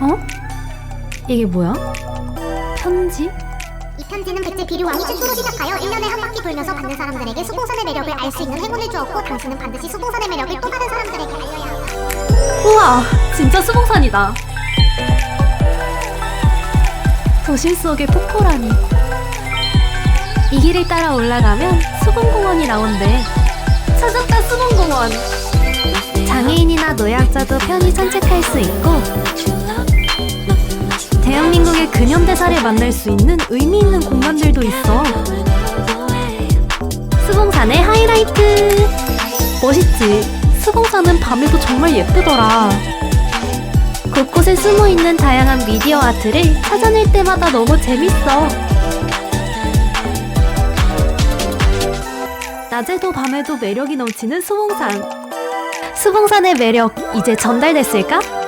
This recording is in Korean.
어? 이게 뭐야? 편지? 이 편지는 백제 비류 왕이 최초로 시작하여 1년에 한 바퀴 돌면서 받는 사람들에게 수봉산의 매력을 알 수 있는 행운을 주었고 당신은 반드시 수봉산의 매력을 또 다른 사람들에게 알려야 한다. 우와, 진짜 수봉산이다. 도심 속의 폭포라니. 이 길을 따라 올라가면 수봉공원이 나온대. 찾았다, 수봉공원. 장애인이나 노약자도 편히 산책할 수 있고, 대한민국의 근현대사를 만날 수 있는 의미 있는 공간들도 있어. 수봉산의 하이라이트. 멋있지? 수봉산은 밤에도 정말 예쁘더라. 곳곳에 숨어 있는 다양한 미디어 아트를 찾아낼 때마다 너무 재밌어. 낮에도 밤에도 매력이 넘치는 수봉산. 수봉산의 매력 이제 전달됐을까?